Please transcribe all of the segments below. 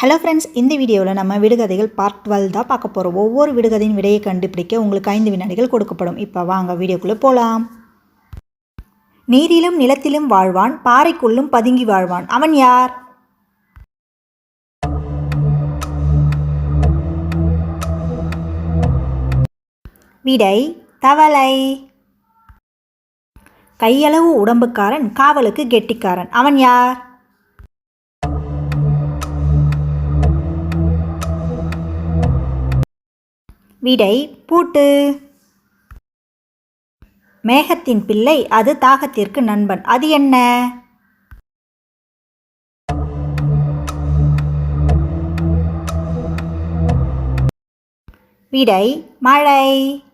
Hello friends இந்த வீடியோவில் நம்ம விடுகதைகள் பார்ட் டுவெல் தான் பார்க்க போகிறோம் ஒவ்வொரு விடுகதையின் விடையை கண்டுபிடிக்க உங்களுக்கு ஐந்து வினாடிகள் கொடுக்கப்படும். இப்போ வாங்க வீடியோக்குள்ளே போகலாம் நீரிலும் நிலத்திலும் வாழ்வான் பாறைக்குள்ளும் பதுங்கி வாழ்வான். அவன் யார்? விடை தவளை. கையளவு உடம்புக்காரன் காவலுக்கு கெட்டிக்காரன். அவன் யார்? விடை பூட்டு. மேகத்தின் பிள்ளை அது தாகத்திற்கு நண்பன். அது என்ன? விடை மழை.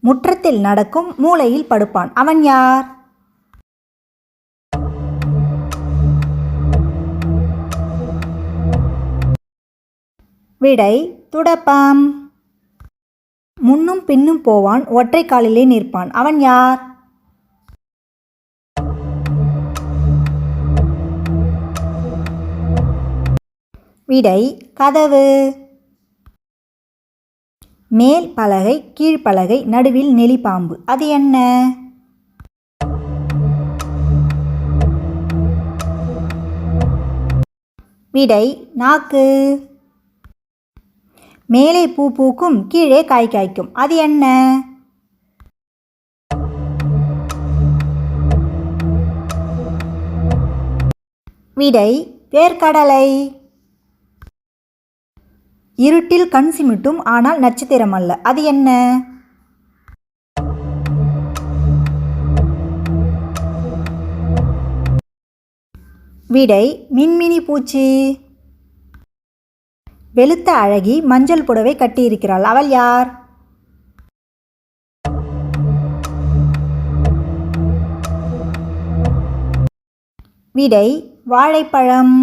முற்றத்தில் நடக்கும் மூளையில் படுப்பான். அவன் யார்? விடை துடப்பாம். முன்னும் பின்னும் போவான் ஒற்றை காலிலே நிற்பான். அவன் யார்? விடை கதவு. மேல் பலகை கீழ்ப்பலகை நடுவில் நெளிப்பாம்பு அது என்ன? விடை நாக்கு. மேலே பூ பூக்கும் கீழே காய் காய்க்கும். அது என்ன? விடை வேர்க்கடலை. இருட்டில் கண் சிமிட்டும் ஆனால் நட்சத்திரம் அல்ல. அது என்ன? விடை மின்மினி பூச்சி. வெளுத்த அழகி மஞ்சள் புடவை கட்டியிருக்கிறாள். அவள் யார்? விடை வாழைப்பழம்.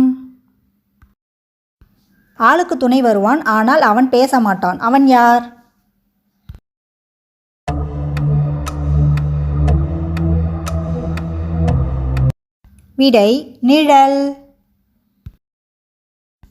ஆளுக்கு துணை வருவான் ஆனால் அவன் பேச மாட்டான். அவன் யார்? விடை நிழல்.